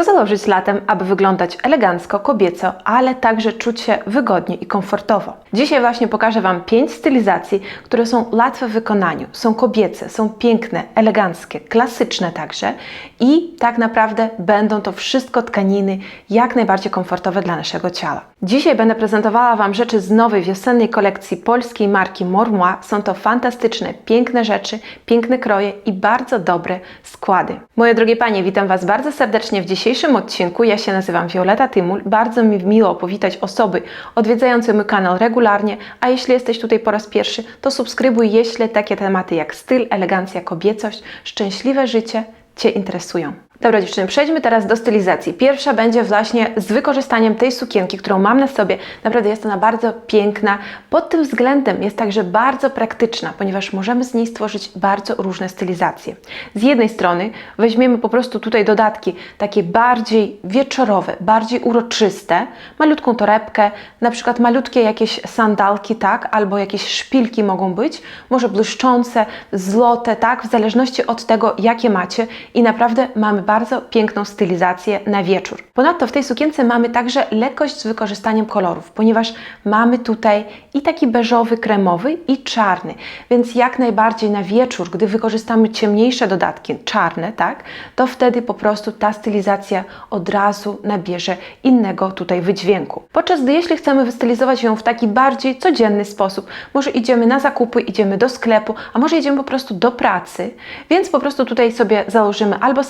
Co założyć latem, aby wyglądać elegancko, kobieco, ale także czuć się wygodnie i komfortowo? Dzisiaj właśnie pokażę Wam pięć stylizacji, które są łatwe w wykonaniu, są kobiece, są piękne, eleganckie, klasyczne także i tak naprawdę będą to wszystko tkaniny jak najbardziej komfortowe dla naszego ciała. Dzisiaj będę prezentowała Wam rzeczy z nowej wiosennej kolekcji polskiej marki Mormoi. Są to fantastyczne, piękne rzeczy, piękne kroje i bardzo dobre składy. Moje drogie Panie, witam Was bardzo serdecznie w dzisiejszym odcinku. Ja się nazywam Violeta Tymul. Bardzo mi miło powitać osoby odwiedzające mój kanał regularnie, a jeśli jesteś tutaj po raz pierwszy, to subskrybuj, jeśli takie tematy jak styl, elegancja, kobiecość, szczęśliwe życie Cię interesują. Dobra dziewczyny, przejdźmy teraz do stylizacji. Pierwsza będzie właśnie z wykorzystaniem tej sukienki, którą mam na sobie. Naprawdę jest ona bardzo piękna. Pod tym względem jest także bardzo praktyczna, ponieważ możemy z niej stworzyć bardzo różne stylizacje. Z jednej strony weźmiemy po prostu tutaj dodatki takie bardziej wieczorowe, bardziej uroczyste, malutką torebkę, na przykład malutkie jakieś sandalki, tak, albo jakieś szpilki mogą być, może błyszczące, złote, tak, w zależności od tego, jakie macie i naprawdę mamy bardzo piękną stylizację na wieczór. Ponadto w tej sukience mamy także lekkość z wykorzystaniem kolorów, ponieważ mamy tutaj i taki beżowy, kremowy i czarny, więc jak najbardziej na wieczór, gdy wykorzystamy ciemniejsze dodatki, czarne, tak, to wtedy po prostu ta stylizacja od razu nabierze innego tutaj wydźwięku. Podczas gdy jeśli chcemy wystylizować ją w taki bardziej codzienny sposób, może idziemy na zakupy, idziemy do sklepu, a może idziemy po prostu do pracy, więc po prostu tutaj sobie założymy albo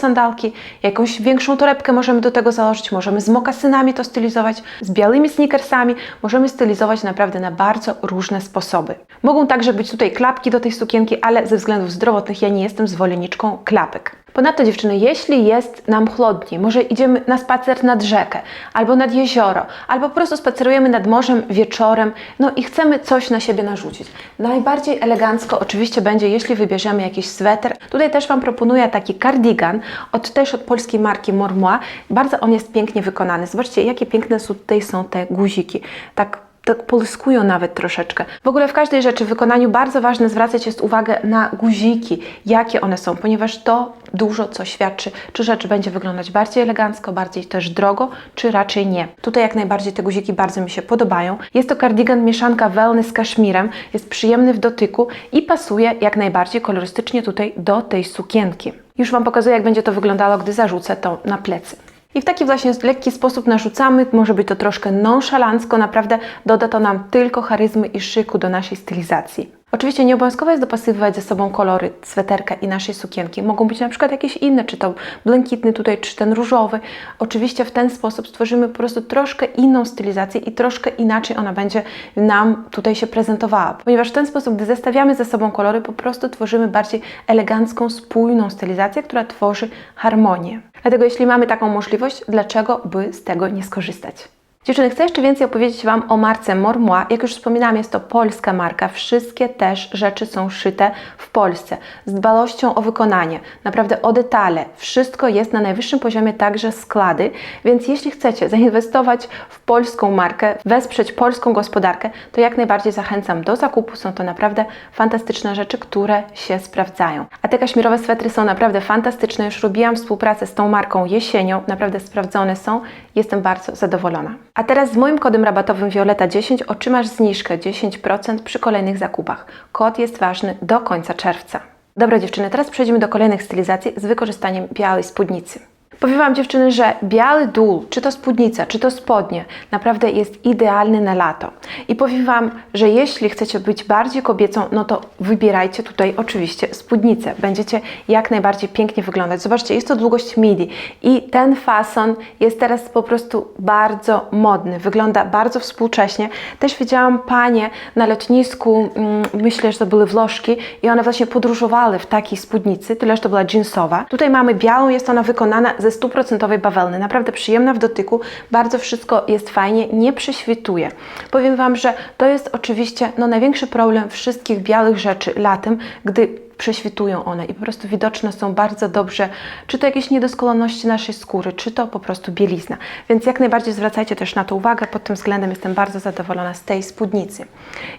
jakąś większą torebkę możemy do tego założyć, możemy z mokasynami to stylizować, z białymi sneakersami, możemy stylizować naprawdę na bardzo różne sposoby. Mogą także być tutaj klapki do tej sukienki, ale ze względów zdrowotnych ja nie jestem zwolenniczką klapek. Ponadto dziewczyny, jeśli jest nam chłodniej, może idziemy na spacer nad rzekę, albo nad jezioro, albo po prostu spacerujemy nad morzem wieczorem, no i chcemy coś na siebie narzucić. Najbardziej elegancko oczywiście będzie, jeśli wybierzemy jakiś sweter. Tutaj też Wam proponuję taki kardigan, od, też od polskiej marki Mormoi. Bardzo on jest pięknie wykonany. Zobaczcie, jakie piękne tutaj są te guziki. Tak tak polskują nawet troszeczkę. W ogóle w każdej rzeczy w wykonaniu bardzo ważne zwracać jest uwagę na guziki, jakie one są, ponieważ to dużo co świadczy, czy rzecz będzie wyglądać bardziej elegancko, bardziej też drogo, czy raczej nie. Tutaj jak najbardziej te guziki bardzo mi się podobają. Jest to kardigan mieszanka wełny z kaszmirem, jest przyjemny w dotyku i pasuje jak najbardziej kolorystycznie tutaj do tej sukienki. Już Wam pokazuję, jak będzie to wyglądało, gdy zarzucę to na plecy. I w taki właśnie lekki sposób narzucamy, może być to troszkę nonszalancko, naprawdę doda to nam tylko charyzmy i szyku do naszej stylizacji. Oczywiście nie obowiązkowo jest dopasowywać ze sobą kolory sweterka i naszej sukienki. Mogą być na przykład jakieś inne, czy to błękitny tutaj, czy ten różowy. Oczywiście w ten sposób stworzymy po prostu troszkę inną stylizację i troszkę inaczej ona będzie nam tutaj się prezentowała. Ponieważ w ten sposób, gdy zestawiamy ze sobą kolory, po prostu tworzymy bardziej elegancką, spójną stylizację, która tworzy harmonię. Dlatego jeśli mamy taką możliwość, dlaczego by z tego nie skorzystać? Dziewczyny, chcę jeszcze więcej opowiedzieć Wam o marce Mormoi. Jak już wspominałam, jest to polska marka. Wszystkie też rzeczy są szyte w Polsce. Z dbałością o wykonanie, naprawdę o detale. Wszystko jest na najwyższym poziomie, także składy. Więc jeśli chcecie zainwestować w polską markę, wesprzeć polską gospodarkę, to jak najbardziej zachęcam do zakupu. Są to naprawdę fantastyczne rzeczy, które się sprawdzają. A te kaszmirowe swetry są naprawdę fantastyczne. Już robiłam współpracę z tą marką jesienią. Naprawdę sprawdzone są. Jestem bardzo zadowolona. A teraz z moim kodem rabatowym Violeta10 otrzymasz zniżkę 10% przy kolejnych zakupach. Kod jest ważny do końca czerwca. Dobra dziewczyny, teraz przejdźmy do kolejnych stylizacji z wykorzystaniem białej spódnicy. Powiem Wam dziewczyny, że biały dół, czy to spódnica, czy to spodnie, naprawdę jest idealny na lato. I powiem Wam, że jeśli chcecie być bardziej kobiecą, no to wybierajcie tutaj oczywiście spódnicę. Będziecie jak najbardziej pięknie wyglądać. Zobaczcie, jest to długość midi i ten fason jest teraz po prostu bardzo modny. Wygląda bardzo współcześnie. Też widziałam panie na lotnisku, mm, myślę, że to były Włoszki i one właśnie podróżowały w takiej spódnicy, tyle że to była jeansowa. Tutaj mamy białą, jest ona wykonana ze stuprocentowej bawełny. Naprawdę przyjemna w dotyku, bardzo wszystko jest fajnie, nie prześwituje. Powiem Wam, że to jest oczywiście no, największy problem wszystkich białych rzeczy latem, gdy prześwitują one i po prostu widoczne są bardzo dobrze, czy to jakieś niedoskonałości naszej skóry, czy to po prostu bielizna. Więc jak najbardziej zwracajcie też na to uwagę, pod tym względem jestem bardzo zadowolona z tej spódnicy.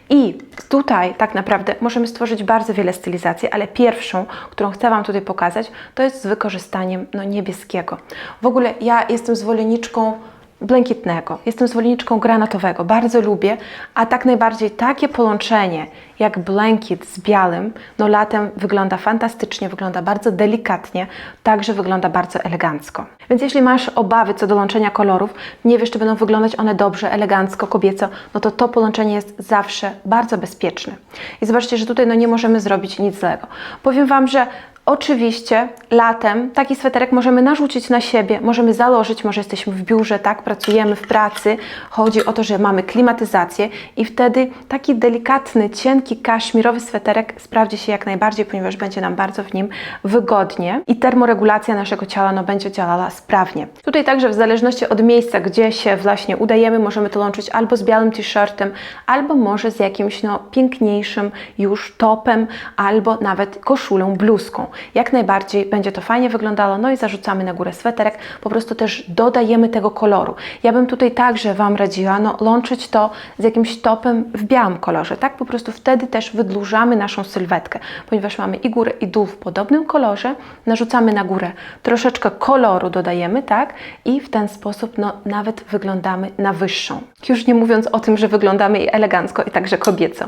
I tutaj tak naprawdę możemy stworzyć bardzo wiele stylizacji, ale pierwszą, którą chcę Wam tutaj pokazać, to jest z wykorzystaniem no, niebieskiego. W ogóle ja jestem zwolenniczką błękitnego, jestem zwolenniczką granatowego, bardzo lubię, a tak najbardziej takie połączenie jak błękit z białym, no latem wygląda fantastycznie, wygląda bardzo delikatnie, także wygląda bardzo elegancko. Więc jeśli masz obawy co do łączenia kolorów, nie wiesz, czy będą wyglądać one dobrze, elegancko, kobieco, no to to połączenie jest zawsze bardzo bezpieczne. I zobaczcie, że tutaj no nie możemy zrobić nic złego. Powiem Wam, że Oczywiście latem taki sweterek możemy narzucić na siebie, możemy założyć, może jesteśmy w biurze, tak, pracujemy w pracy. Chodzi o to, że mamy klimatyzację i wtedy taki delikatny, cienki, kaszmirowy sweterek sprawdzi się jak najbardziej, ponieważ będzie nam bardzo w nim wygodnie i termoregulacja naszego ciała no, będzie działała sprawnie. Tutaj także w zależności od miejsca, gdzie się właśnie udajemy, możemy to łączyć albo z białym t-shirtem, albo może z jakimś no, piękniejszym już topem, albo nawet koszulą, bluzką jak najbardziej będzie to fajnie wyglądało. No i zarzucamy na górę sweterek, po prostu też dodajemy tego koloru. Ja bym tutaj także Wam radziła, no łączyć to z jakimś topem w białym kolorze, tak? Po prostu wtedy też wydłużamy naszą sylwetkę, ponieważ mamy i górę i dół w podobnym kolorze, narzucamy na górę troszeczkę koloru dodajemy, tak? I w ten sposób no nawet wyglądamy na wyższą. Już nie mówiąc o tym, że wyglądamy i elegancko i także kobieco.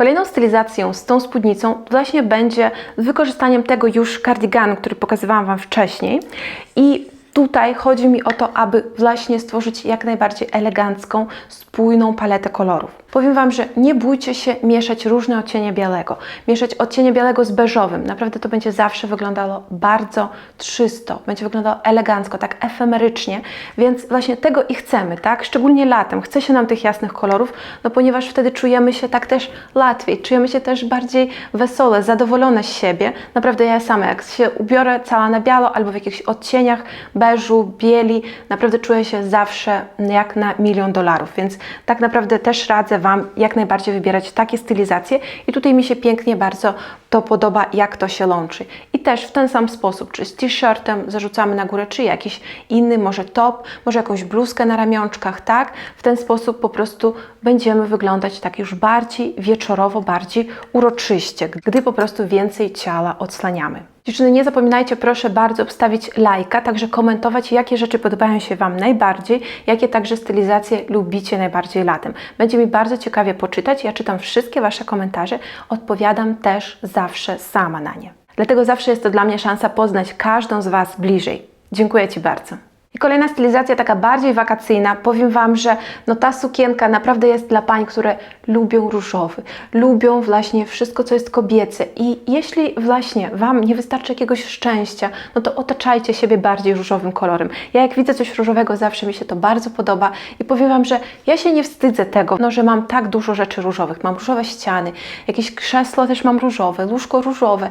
Kolejną stylizacją z tą spódnicą właśnie będzie z wykorzystaniem tego już kardiganu, który pokazywałam Wam wcześniej. I tutaj chodzi mi o to, aby właśnie stworzyć jak najbardziej elegancką, spójną paletę kolorów. Powiem Wam, że nie bójcie się mieszać różne odcienie białego. Mieszać odcienie białego z beżowym. Naprawdę to będzie zawsze wyglądało bardzo czysto. Będzie wyglądało elegancko, tak efemerycznie. Więc właśnie tego i chcemy, tak? Szczególnie latem. Chce się nam tych jasnych kolorów, no ponieważ wtedy czujemy się tak też łatwiej. Czujemy się też bardziej wesole, zadowolone z siebie. Naprawdę ja sama, jak się ubiorę cała na biało albo w jakichś odcieniach beżu, bieli, naprawdę czuję się zawsze jak na milion dolarów. Więc tak naprawdę też radzę Wam jak najbardziej wybierać takie stylizacje i tutaj mi się pięknie bardzo to podoba, jak to się łączy. I też w ten sam sposób, czy z t-shirtem zarzucamy na górę, czy jakiś inny, może top, może jakąś bluzkę na ramionczkach, tak? W ten sposób po prostu będziemy wyglądać tak już bardziej wieczorowo, bardziej uroczyście, gdy po prostu więcej ciała odsłaniamy. Dziewczyny, nie zapominajcie proszę bardzo obstawić lajka, także komentować, jakie rzeczy podobają się Wam najbardziej, jakie także stylizacje lubicie najbardziej latem. Będzie mi bardzo ciekawie poczytać, ja czytam wszystkie Wasze komentarze, odpowiadam też zawsze sama na nie. Dlatego zawsze jest to dla mnie szansa poznać każdą z Was bliżej. Dziękuję Ci bardzo. I kolejna stylizacja, taka bardziej wakacyjna. Powiem Wam, że no ta sukienka naprawdę jest dla pań, które lubią różowy, lubią właśnie wszystko, co jest kobiece. I jeśli właśnie Wam nie wystarczy jakiegoś szczęścia, no to otaczajcie siebie bardziej różowym kolorem. Ja jak widzę coś różowego, zawsze mi się to bardzo podoba i powiem Wam, że ja się nie wstydzę tego, no, że mam tak dużo rzeczy różowych. Mam różowe ściany, jakieś krzesło też mam różowe, łóżko różowe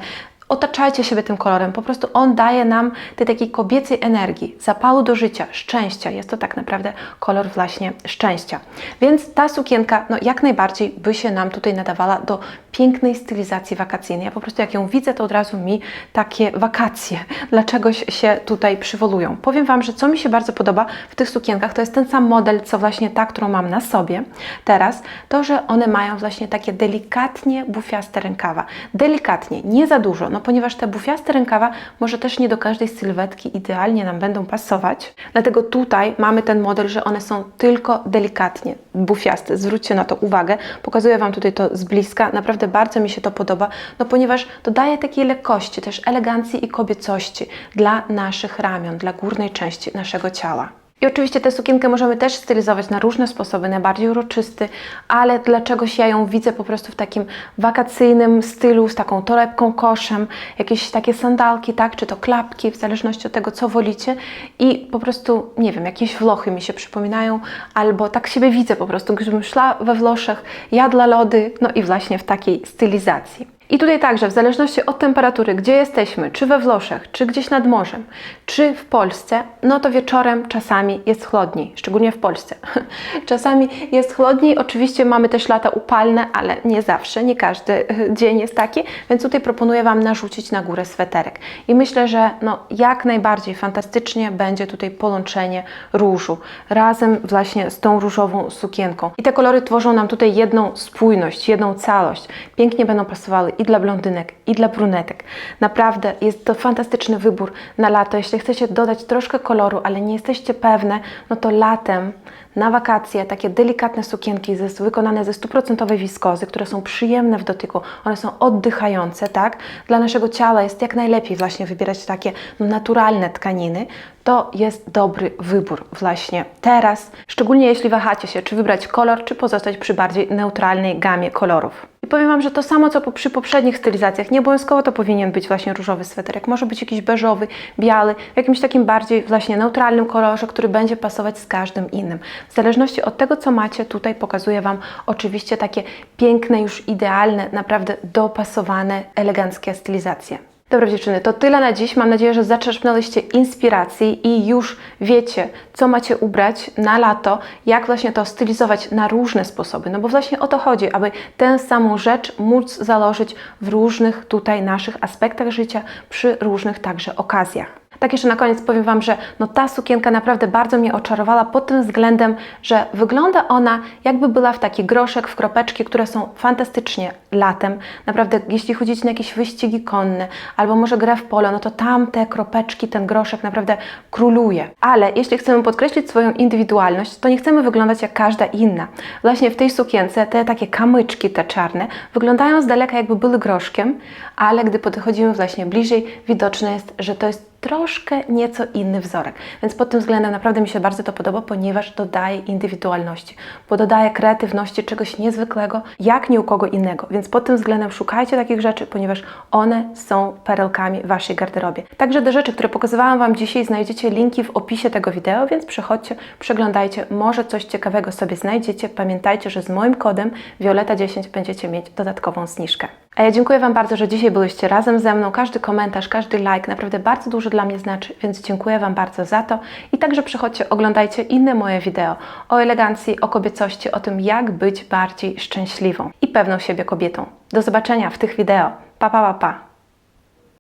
otaczajcie siebie tym kolorem. Po prostu on daje nam tej takiej kobiecej energii, zapału do życia, szczęścia. Jest to tak naprawdę kolor właśnie szczęścia. Więc ta sukienka, no jak najbardziej by się nam tutaj nadawała do pięknej stylizacji wakacyjnej. Ja po prostu jak ją widzę, to od razu mi takie wakacje dlaczegoś się tutaj przywołują. Powiem Wam, że co mi się bardzo podoba w tych sukienkach, to jest ten sam model, co właśnie ta, którą mam na sobie teraz, to, że one mają właśnie takie delikatnie bufiaste rękawa. Delikatnie, nie za dużo, no ponieważ te bufiaste rękawa może też nie do każdej sylwetki idealnie nam będą pasować. Dlatego tutaj mamy ten model, że one są tylko delikatnie bufiaste. Zwróćcie na to uwagę. Pokazuję Wam tutaj to z bliska. Naprawdę bardzo mi się to podoba, no ponieważ dodaje takiej lekkości, też elegancji i kobiecości dla naszych ramion, dla górnej części naszego ciała. I oczywiście tę sukienkę możemy też stylizować na różne sposoby, najbardziej uroczysty, ale dlaczegoś ja ją widzę po prostu w takim wakacyjnym stylu, z taką torebką, koszem, jakieś takie sandałki, tak, czy to klapki, w zależności od tego, co wolicie i po prostu, nie wiem, jakieś Włochy mi się przypominają, albo tak siebie widzę po prostu, gdybym szła we Włoszech, jadła lody, no i właśnie w takiej stylizacji. I tutaj także, w zależności od temperatury, gdzie jesteśmy, czy we Włoszech, czy gdzieś nad morzem, czy w Polsce, no to wieczorem czasami jest chłodniej, szczególnie w Polsce. czasami jest chłodniej, oczywiście mamy też lata upalne, ale nie zawsze, nie każdy dzień jest taki, więc tutaj proponuję Wam narzucić na górę sweterek. I myślę, że no, jak najbardziej fantastycznie będzie tutaj połączenie różu razem właśnie z tą różową sukienką. I te kolory tworzą nam tutaj jedną spójność, jedną całość. Pięknie będą pasowały i dla blondynek, i dla brunetek. Naprawdę jest to fantastyczny wybór na lato. Jeśli chcecie dodać troszkę koloru, ale nie jesteście pewne, no to latem na wakacje takie delikatne sukienki ze, wykonane ze stuprocentowej wiskozy, które są przyjemne w dotyku, one są oddychające, tak? Dla naszego ciała jest jak najlepiej właśnie wybierać takie no, naturalne tkaniny. To jest dobry wybór właśnie teraz, szczególnie jeśli wahacie się, czy wybrać kolor, czy pozostać przy bardziej neutralnej gamie kolorów. Powiem Wam, że to samo co przy poprzednich stylizacjach, nie obowiązkowo to powinien być właśnie różowy sweterek, może być jakiś beżowy, biały, w jakimś takim bardziej właśnie neutralnym kolorze, który będzie pasować z każdym innym. W zależności od tego, co macie, tutaj pokazuję Wam oczywiście takie piękne, już idealne, naprawdę dopasowane, eleganckie stylizacje. Dobra dziewczyny, to tyle na dziś. Mam nadzieję, że zaczerpnęliście inspiracji i już wiecie, co macie ubrać na lato, jak właśnie to stylizować na różne sposoby. No bo właśnie o to chodzi, aby tę samą rzecz móc założyć w różnych tutaj naszych aspektach życia, przy różnych także okazjach. Tak jeszcze na koniec powiem Wam, że no ta sukienka naprawdę bardzo mnie oczarowała pod tym względem, że wygląda ona jakby była w taki groszek, w kropeczki, które są fantastycznie latem. Naprawdę, jeśli chodzicie na jakieś wyścigi konne albo może grę w polo, no to tam te kropeczki, ten groszek naprawdę króluje. Ale jeśli chcemy podkreślić swoją indywidualność, to nie chcemy wyglądać jak każda inna. Właśnie w tej sukience te takie kamyczki, te czarne, wyglądają z daleka jakby były groszkiem, ale gdy podchodzimy właśnie bliżej, widoczne jest, że to jest troszkę nieco inny wzorek. Więc pod tym względem naprawdę mi się bardzo to podoba, ponieważ dodaje indywidualności, bo dodaje kreatywności czegoś niezwykłego, jak nie u kogo innego. Więc pod tym względem szukajcie takich rzeczy, ponieważ one są perełkami Waszej garderobie. Także do rzeczy, które pokazywałam Wam dzisiaj, znajdziecie linki w opisie tego wideo, więc przechodźcie, przeglądajcie, może coś ciekawego sobie znajdziecie. Pamiętajcie, że z moim kodem Violeta10 będziecie mieć dodatkową zniżkę. A ja dziękuję Wam bardzo, że dzisiaj byliście razem ze mną. Każdy komentarz, każdy like naprawdę bardzo dużo dla mnie znaczy, więc dziękuję Wam bardzo za to. I także przychodźcie, oglądajcie inne moje wideo o elegancji, o kobiecości, o tym, jak być bardziej szczęśliwą i pewną siebie kobietą. Do zobaczenia w tych wideo. Pa, pa, pa, pa.